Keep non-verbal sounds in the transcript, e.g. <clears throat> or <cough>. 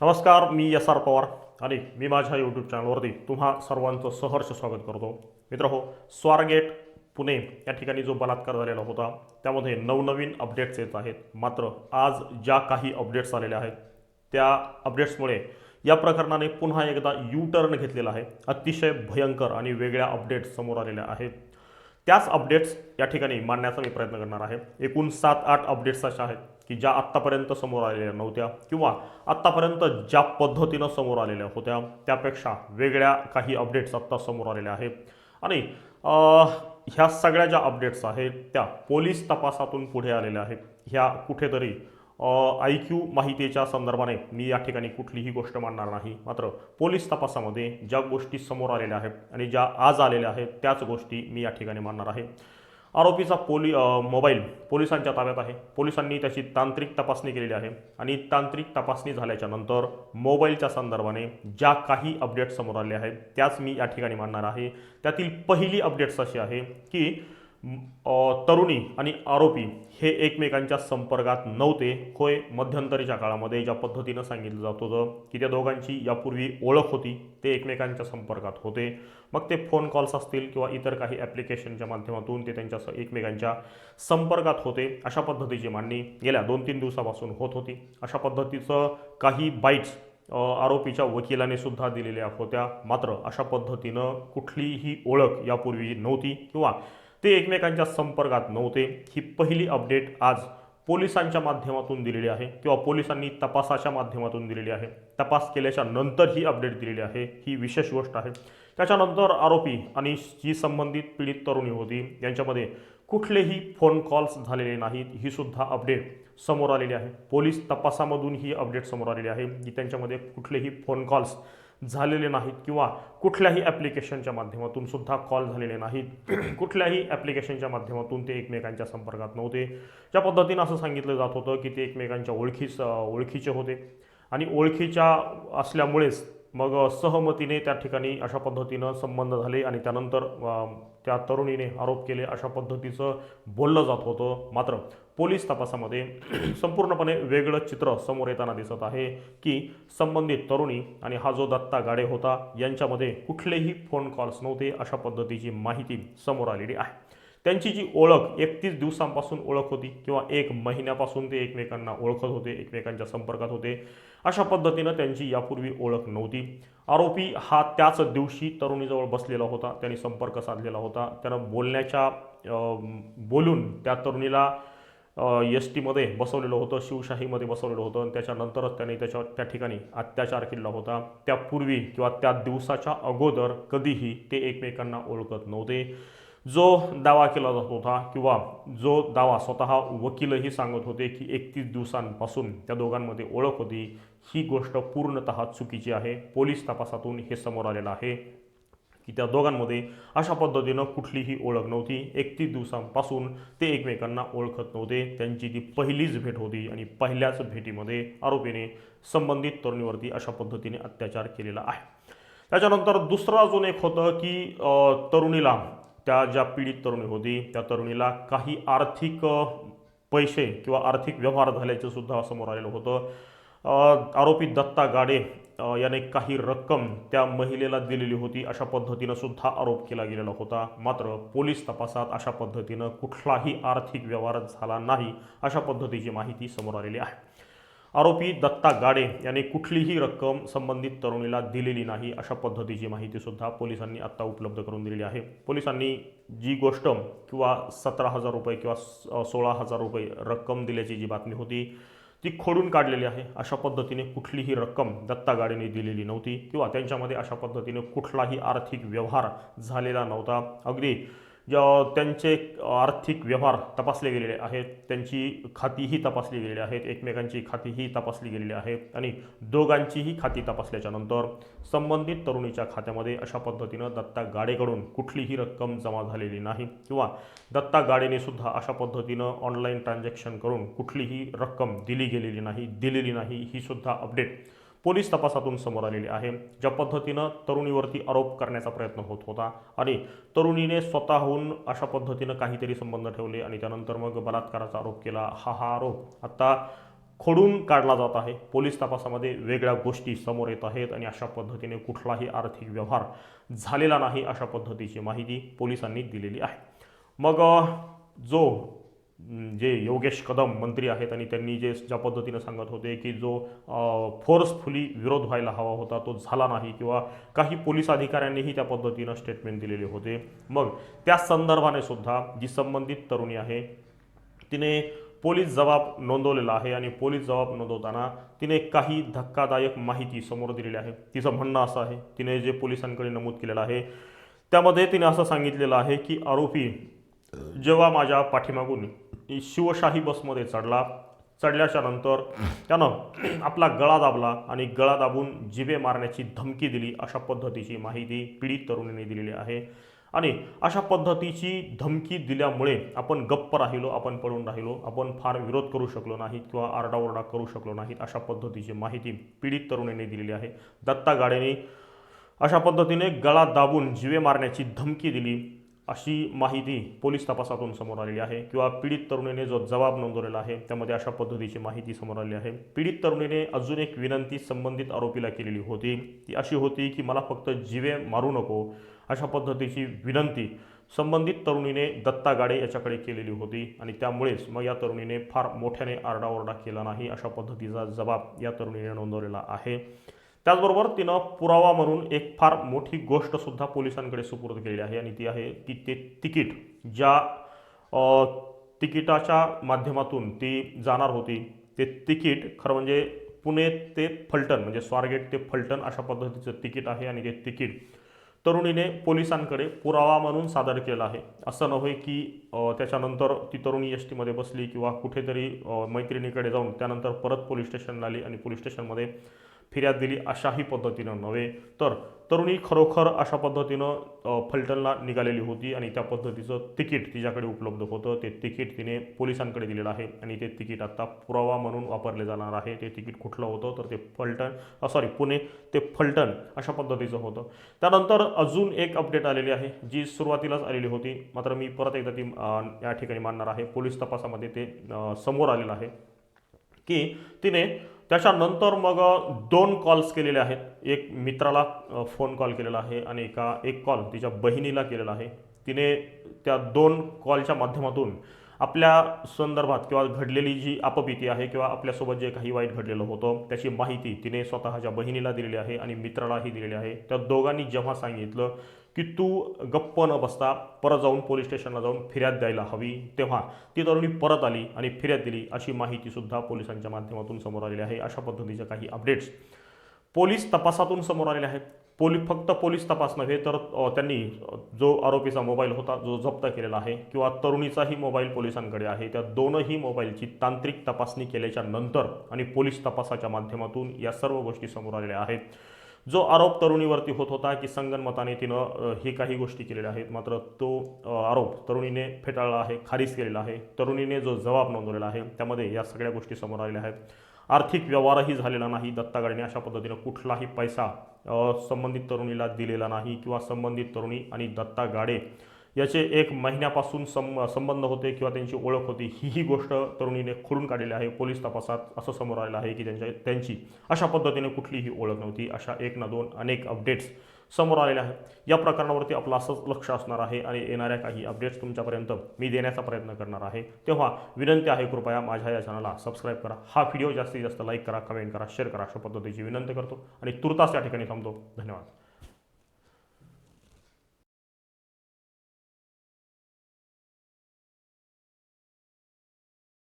नमस्कार मी S R Pawar आणि मी माझ्या यूट्यूब चॅनलवरती तुम्हा सर्वांचं सहर्ष स्वागत करतो. मित्र हो स्वारगेट पुणे या ठिकाणी जो बलात्कार झालेला होता त्यामध्ये नवनवीन अपडेट्स येत आहेत. मात्र आज ज्या काही अपडेट्स आलेल्या आहेत त्या अपडेट्समुळे या प्रकरणाने पुन्हा एकदा यू टर्न घेतलेला आहे. अतिशय भयंकर आणि वेगळ्या अपडेट्स समोर आलेल्या आहेत. त्याच अपडेट्स या ठिकाणी मांडण्याचा मी प्रयत्न करणार आहे. एकूण सात आठ अपडेट्स अशा आहेत. की ज्या आत्तापर्यंत समोर आलेल्या नव्हत्या किंवा आत्तापर्यंत ज्या पद्धतीनं समोर आलेल्या होत्या त्यापेक्षा वेगळ्या काही अपडेट्स आत्ता समोर आलेल्या आहेत. आणि ह्या सगळ्या ज्या अपडेट्स आहेत त्या पोलीस तपासातून पुढे आलेल्या आहेत. ह्या कुठेतरी आय क्यू माहितीच्या संदर्भाने मी या ठिकाणी कुठलीही गोष्ट मांडणार नाही. मात्र पोलीस तपासामध्ये ज्या गोष्टी समोर आलेल्या आहेत आणि ज्या आज आलेल्या आहेत त्याच गोष्टी मी या ठिकाणी मांडणार आहे. आरोपीचा पोली मोबाईल पोलिसांच्या ताब्यात आहे. पोलिसांनी त्याची तांत्रिक तपासणी केलेली आहे आणि तांत्रिक तपासणी झाल्याच्यानंतर मोबाईलच्या संदर्भाने ज्या काही अपडेट्स समोर आले आहेत त्याच मी या ठिकाणी मांडणार आहे. त्यातील पहिली अपडेट्स अशी आहे की तरुणी आणि आरोपी हे एकमेकांच्या संपर्कात नव्हते. होय मध्यंतरीच्या काळामध्ये ज्या पद्धतीनं सांगितलं जात होतं की त्या दोघांची यापूर्वी ओळख होती ते एकमेकांच्या संपर्कात होते. मग ते फोन कॉल्स असतील किंवा इतर काही ॲप्लिकेशनच्या माध्यमातून ते त्यांच्या स- एकमेकांच्या संपर्कात होते. अशा पद्धतीची मांडणी गेल्या दोन तीन दिवसापासून होत होती. अशा पद्धतीचं काही बाईट्स आरोपीच्या वकिलाने सुद्धा दिलेल्या होत्या. मात्र अशा पद्धतीनं कुठलीही ओळख यापूर्वी नव्हती किंवा ते एकमेकांच्या संपर्कात नव्हते. ही पहिली अपडेट आज पोलिसांच्या माध्यमातून दिलेली आहे किंवा पोलिसांनी तपासाच्या माध्यमातून दिलेली आहे. तपास केल्याच्यानंतर ही अपडेट दिलेली आहे. ही विशेष गोष्ट आहे. त्याच्यानंतर आरोपी आणि जी संबंधित पीडित तरुणी होती यांच्यामध्ये कुठलेही फोन कॉल्स झालेले नाहीत. ही सुद्धा अपडेट समोर आलेली आहे. पोलीस तपासामधून ही अपडेट समोर आलेली आहे. की त्यांच्यामध्ये कुठलेही फोन कॉल्स झालेले नाहीत किंवा कुठल्याही ॲप्लिकेशनच्या माध्यमातून सुद्धा कॉल झालेले नाहीत. <clears throat> कुठल्याही ॲप्लिकेशनच्या माध्यमातून ते एकमेकांच्या संपर्कात नव्हते. ज्या पद्धतीनं असं सांगितलं जात होतं की ते एकमेकांच्या ओळखीच ओळखीचे होते. आणि ओळखीच्या असल्यामुळेच मग सहमतीने त्या ठिकाणी अशा पद्धतीनं संबंध झाले आणि त्यानंतर त्या तरुणीने आरोप केले अशा पद्धतीचं बोललं जात होतं. मात्र पोलीस तपासामध्ये संपूर्णपणे वेगळं चित्र समोर येताना दिसत आहे की संबंधित तरुणी आणि हा जो दत्ता गाडे होता यांच्यामध्ये कुठलेही फोन कॉल्स नव्हते अशा पद्धतीची माहिती समोर आलेली आहे. त्यांची जी ओळख एकतीस दिवसांपासून ओळख होती किंवा एक महिन्यापासून ते एकमेकांना ओळखत होते एकमेकांच्या संपर्कात होते अशा पद्धतीनं त्यांची यापूर्वी ओळख नव्हती. आरोपी हा त्याच दिवशी तरुणीजवळ बसलेला होता त्यांनी संपर्क साधलेला होता. त्यानं बोलण्याच्या बोलून त्या तरुणीला एस टीमध्ये बसवलेलं होतं शिवशाहीमध्ये बसवलेलं होतं आणि त्याच्यानंतरच त्याने त्याच्या त्या ठिकाणी अत्याचार केला होता. त्यापूर्वी किंवा त्या दिवसाच्या अगोदर कधीही ते एकमेकांना ओळखत नव्हते. जो दावा केला जात होता किंवा जो दावा स्वतः वकीलही सांगत होते की एकतीस दिवसांपासून त्या दोघांमध्ये ओळख होती ही गोष्ट पूर्णतः चुकीची आहे. पोलीस तपासातून हे समोर आलेलं आहे. की त्या दोघांमध्ये अशा पद्धतीनं कुठलीही ओळख नव्हती. एकतीस दिवसांपासून ते एकमेकांना ओळखत नव्हते. त्यांची ती पहिलीच भेट होती आणि पहिल्याच भेटीमध्ये आरोपीने संबंधित तरुणीवरती अशा पद्धतीने अत्याचार केलेला आहे. त्याच्यानंतर दुसरं अजून एक होतं की तरुणीला त्या ज्या पीडित तरुणी होती त्या तरुणीला काही आर्थिक पैसे किंवा आर्थिक व्यवहार झाल्याचं सुद्धा समोर आलेलं होतं. आरोपी दत्ता गाडे याने काही रक्कम त्या महिलेला दिलेली होती. अशा पद्धतीनं सुद्धा आरोप केला गेलेला होता. मात्र पोलीस तपासात अशा पद्धतीनं कुठलाही आर्थिक व्यवहार झाला नाही अशा पद्धतीची माहिती समोर आलेली आहे. आरोपी दत्ता गाडे याने कुठलीही रक्कम संबंधित तरुणीला दिलेली नाही अशा पद्धतीची माहितीसुद्धा पोलिसांनी आत्ता उपलब्ध करून दिलेली आहे. पोलिसांनी जी गोष्ट किंवा सतरा हजार रुपये किंवा स- सोळा हजार रुपये रक्कम दिल्याची जी बातमी होती ती खोडून काढलेली आहे. अशा पद्धतीने कुठलीही रक्कम दत्ता गाडेने दिलेली नव्हती किंवा त्यांच्यामध्ये अशा पद्धतीने कुठलाही आर्थिक व्यवहार झालेला नव्हता. अगदी ज- त्यांचे आर्थिक व्यवहार तपासले गेलेले आहेत त्यांची खातीही तपासली गेलेली आहेत एकमेकांची खातीही तपासली गेलेली आहेत आणि दोघांचीही खाती तपासल्याच्या नंतर संबंधित तरुणीच्या खात्यामध्ये अशा पद्धतीनं दत्ता गाडेकडून कुठलीही रक्कम जमा झालेली नाही किंवा दत्ता गाडेने सुद्धा अशा पद्धतीनं ऑनलाईन ट्रान्झॅक्शन करून कुठलीही रक्कम दिली गेलेली नाही दिलेली नाही ही सुद्धा अपडेट पोलीस तपासातून समोर आलेली आहे. ज्या पद्धतीनं तरुणीवरती आरोप करण्याचा प्रयत्न होत होता आणि तरुणीने स्वतःहून अशा पद्धतीनं काहीतरी संबंध ठेवले आणि त्यानंतर मग बलात्काराचा आरोप केला. हा हा आरोप आत्ता खोडून काढला जात आहे. पोलीस तपासामध्ये वेगळ्या गोष्टी समोर येत आहेत आणि अशा पद्धतीने कुठलाही आर्थिक व्यवहार झालेला नाही अशा पद्धतीची माहिती पोलिसांनी दिलेली आहे. मग जो जे योगेश कदम मंत्री आहेत आणि त्यांनी जे ज्या पद्धतीनं सांगत होते की जो फोर्सफुली विरोध व्हायला हवा होता तो झाला नाही किंवा काही पोलीस अधिकाऱ्यांनीही त्या पद्धतीनं स्टेटमेंट दिलेले होते. मग त्या संदर्भाने सुद्धा जी संबंधित तरुणी आहे तिने पोलीस जबाब नोंदवलेला आहे आणि पोलीस जबाब नोंदवताना तिने काही धक्कादायक माहिती समोर दिलेली आहे. तिचं म्हणणं असं आहे तिने जे पोलिसांकडे नमूद केलेलं आहे त्यामध्ये तिने असं सांगितलेलं आहे की आरोपी जेव्हा माझ्या पाठीमागून शिवशाही बसमध्ये चढला चढल्याच्या नंतर त्यानं आपला गळा दाबला आणि गळा दाबून जिवे मारण्याची धमकी दिली अशा पद्धतीची माहिती पीडित तरुणीने दिलेली आहे. आणि अशा पद्धतीची धमकी दिल्यामुळे आपण गप्प राहिलो आपण पळून राहिलो आपण फार विरोध करू शकलो नाहीत किंवा आरडाओरडा करू शकलो नाहीत अशा पद्धतीची माहिती पीडित तरुणीने दिलेली आहे. दत्ता गाडेने अशा पद्धतीने गळा दाबून जिवे मारण्याची धमकी दिली. अशी माहिती पोलीस तपासातून समोर आलेली आहे किंवा पीडित तरुणीने जो जबाब नोंदवलेला आहे त्यामध्ये अशा पद्धतीची माहिती समोर आली आहे. पीडित तरुणीने अजून एक विनंती संबंधित आरोपीला केलेली होती. ती अशी होती की मला फक्त जिवे मारू नको अशा पद्धतीची विनंती संबंधित तरुणीने दत्ता गाडे याच्याकडे केलेली होती. आणि त्यामुळेच मग या तरुणीने फार मोठ्याने आरडाओरडा केला नाही अशा पद्धतीचा जबाब या तरुणीने नोंदवलेला आहे. त्याचबरोबर तिनं पुरावा म्हणून एक फार मोठी गोष्टसुद्धा पोलिसांकडे सुपूर्द केलेली आहे. आणि ती आहे की ते तिकीट ज्या तिकिटाच्या माध्यमातून ती जाणार होती ते तिकीट खरं म्हणजे पुणे ते फलटण म्हणजे स्वारगेट ते फलटण अशा पद्धतीचं तिकीट आहे आणि ते तिकीट तरुणीने पोलिसांकडे पुरावा म्हणून सादर केला आहे. असं नव्हे की त्याच्यानंतर ती तरुणी एस टीमध्ये बसली किंवा कुठेतरी मैत्रिणीकडे जाऊन त्यानंतर परत पोलीस स्टेशनला आली आणि पोलीस स्टेशनमध्ये फिर्याद दिली अशाही पद्धतीनं नव्हे तर तरुणी खरोखर अशा पद्धतीनं फलटणला निघालेली होती आणि त्या पद्धतीचं तिकीट तिच्याकडे उपलब्ध होतं. ते तिकीट तिने पोलिसांकडे दिलेलं आहे आणि ते तिकीट आता पुरावा म्हणून वापरले जाणार आहे. ते तिकीट कुठलं होतं? तर ते फलटण सॉरी पुणे ते फलटण अशा पद्धतीचं होतं. त्यानंतर अजून एक अपडेट आलेली आहे जी सुरुवातीलाच आलेली होती. मात्र मी परत एकदा ती या ठिकाणी मानणार आहे. पोलीस तपासामध्ये ते समोर आलेलं आहे की तिने त्याच्यानंतर मग दोन कॉल्स केलेले आहेत. एक मित्राला फोन कॉल केलेला आहे आणि एका एक कॉल तिच्या बहिणीला केलेला आहे. तिने त्या दोन कॉलच्या माध्यमातून आपल्या संदर्भात किंवा घडलेली जी अपभीती आहे किंवा आपल्यासोबत जे काही वाईट घडलेलं होतं त्याची माहिती तिने स्वतःच्या बहिणीला दिलेली आहे आणि मित्रालाही दिलेली आहे. त्या दोघांनी जेव्हा सांगितलं की तू गप्प न बसता परत जाऊन पोलीस स्टेशनला जाऊन फिर्याद द्यायला हवी तेव्हा ती तरुणी परत आली आणि फिर्याद दिली अशी माहितीसुद्धा पोलिसांच्या माध्यमातून समोर आलेली आहे. अशा पद्धतीच्या काही अपडेट्स पोलीस तपासातून समोर आलेले आहेत. पोली फक्त पोलीस तपास नव्हे तर त्यांनी जो आरोपीचा मोबाईल होता जो जप्त केलेला आहे किंवा तरुणीचाही मोबाईल पोलिसांकडे आहे त्या दोनही मोबाईलची तांत्रिक तपासणी केल्याच्यानंतर आणि पोलीस तपासाच्या माध्यमातून या सर्व गोष्टी समोर आलेल्या आहेत. जो आरोप तरुणीवरती होत होता की संगनमताने तिनं ही काही गोष्टी केलेल्या आहेत मात्र तो आरोप तरुणीने फेटाळला आहे खारिज केलेला आहे. तरुणीने जो जबाब नोंदवलेला आहे त्यामध्ये या सगळ्या गोष्टी समोर आलेल्या आहेत. आर्थिक व्यवहारही झालेला नाही दत्तागाडीने अशा पद्धतीनं कुठलाही पैसा संबंधित तरुणीला दिलेला नाही किंवा संबंधित तरुणी आणि दत्ता गाडे याचे एक महिन्यापासून सं संबंध होते किंवा त्यांची ओळख होती ही ही गोष्ट तरुणीने खोडून काढलेली आहे. पोलीस तपासात असं समोर आलेलं आहे की त्यांच्या त्यांची अशा पद्धतीने कुठलीही ओळख नव्हती. अशा एक ना दोन अनेक अपडेट्स समोर आलेल्या आहे या प्रकरणावरती आपलं असंच लक्ष असणार आहे आणि येणाऱ्या काही अपडेट्स तुमच्यापर्यंत मी देण्याचा प्रयत्न करणार आहे. तेव्हा विनंती आहे कृपया माझ्या या चॅनलला सबस्क्राईब करा. हा व्हिडिओ जास्तीत जास्त लाईक करा कमेंट करा शेअर करा अशा पद्धतीची विनंती करतो. आणि तुर्तास या ठिकाणी थांबतो. धन्यवाद.